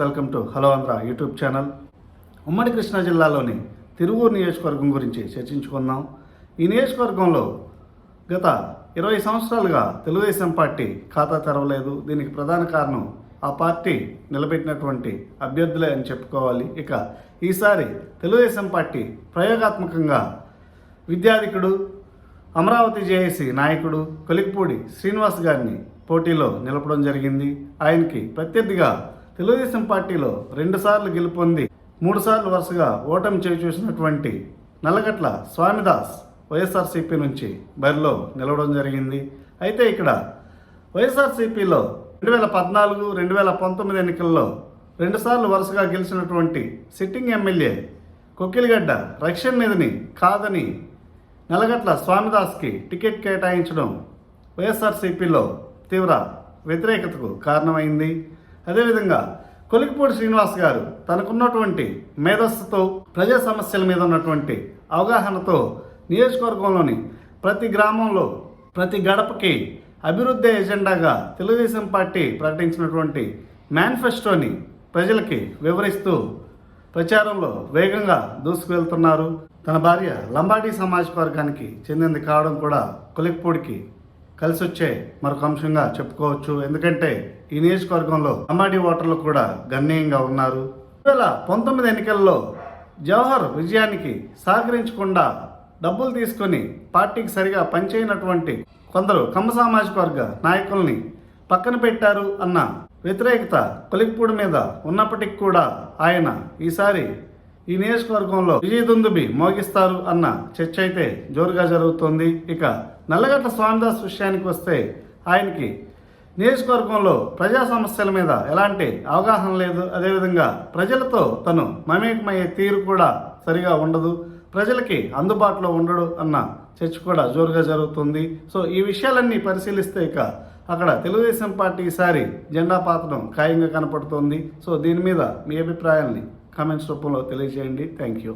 Welcome to Hello Andhra YouTube channel. ఉమ్మడి కృష్ణా జిల్లాలోని తిరువూరు నియోజకవర్గం గురించి చర్చించుకుందాం. ఈ నియోజకవర్గంలో గత ఇరవై సంవత్సరాలుగా తెలుగుదేశం పార్టీ ఖాతా తెరవలేదు. దీనికి ప్రధాన కారణం ఆ పార్టీ నిలబెట్టినటువంటి అభ్యర్థులే అని చెప్పుకోవాలి. ఇక ఈసారి తెలుగుదేశం పార్టీ ప్రయోగాత్మకంగా విద్యాధికుడు అమరావతి జేఏసీ నాయకుడు కొలిక్పూడి శ్రీనివాస్ గారిని పోటీలో నిలపడం జరిగింది. ఆయనకి ప్రత్యర్థిగా తెలుగుదేశం పార్టీలో రెండుసార్లు గెలుపొంది మూడుసార్లు వరుసగా ఓటమి చేయి నల్లగట్ల స్వామిదాస్ వైఎస్ఆర్సీపీ నుంచి బరిలో నిలవడం జరిగింది. అయితే ఇక్కడ వైఎస్ఆర్సీపీలో రెండు వేల పద్నాలుగు రెండు వేల పంతొమ్మిది ఎన్నికల్లో రెండుసార్లు వరుసగా గెలిచినటువంటి సిట్టింగ్ ఎమ్మెల్యే కొక్కిలిగడ్డ రక్షణ నిధిని కాదని నలగట్ల స్వామిదాస్కి టికెట్ కేటాయించడం వైఎస్ఆర్సీపీలో తీవ్ర వ్యతిరేకతకు కారణమైంది. అదేవిధంగా కొలికిపూడి శ్రీనివాస్ గారు తనకున్నటువంటి మేధస్సుతో ప్రజా సమస్యల మీద ఉన్నటువంటి అవగాహనతో నియోజకవర్గంలోని ప్రతి గ్రామంలో ప్రతి గడపకి అభివృద్ధి ఎజెండాగా తెలుగుదేశం పార్టీ ప్రకటించినటువంటి మేనిఫెస్టోని ప్రజలకి వివరిస్తూ ప్రచారంలో వేగంగా దూసుకువెళ్తున్నారు. తన భార్య లంబాడీ సమాజ్ వర్గానికి చెందింది కావడం కూడా కొలిక్పూడికి కలిసి వచ్చే మరొక అంశంగా చెప్పుకోవచ్చు. ఎందుకంటే ఈ నియోజకవర్గంలో అమ్మాడి ఓటర్లు కూడా గణనీయంగా ఉన్నారు. రెండు వేల పంతొమ్మిది ఎన్నికల్లో జవహర్ విజయానికి సహకరించకుండా డబ్బులు తీసుకొని పార్టీకి సరిగా పనిచేయనటువంటి కొందరు కమ్మ సామాజిక వర్గ నాయకుల్ని పక్కన పెట్టారు అన్న వ్యతిరేకత కొలిక్పూడి మీద ఉన్నప్పటికీ కూడా ఆయన ఈసారి ఈ నియోజకవర్గంలో విజయదుందుబి మోగిస్తారు అన్న చర్చ అయితే జోరుగా జరుగుతోంది. ఇక నల్లగట్ల స్వామిదాస్ విషయానికి వస్తే ఆయనకి నియోజకవర్గంలో ప్రజా సమస్యల మీద ఎలాంటి అవగాహన లేదు. అదేవిధంగా ప్రజలతో తను మమేకమయ్యే తీరు కూడా సరిగా ఉండదు. ప్రజలకి అందుబాటులో ఉండడు అన్న చర్చ కూడా జోరుగా జరుగుతుంది. సో ఈ విషయాలన్నీ పరిశీలిస్తే ఇక అక్కడ తెలుగుదేశం పార్టీ ఈసారి జెండా పాతడం ఖాయంగా కనపడుతోంది. సో దీని మీద మీ అభిప్రాయాన్ని కామెంట్స్ రూపంలో తెలియజేయండి థ్యాంక్ యూ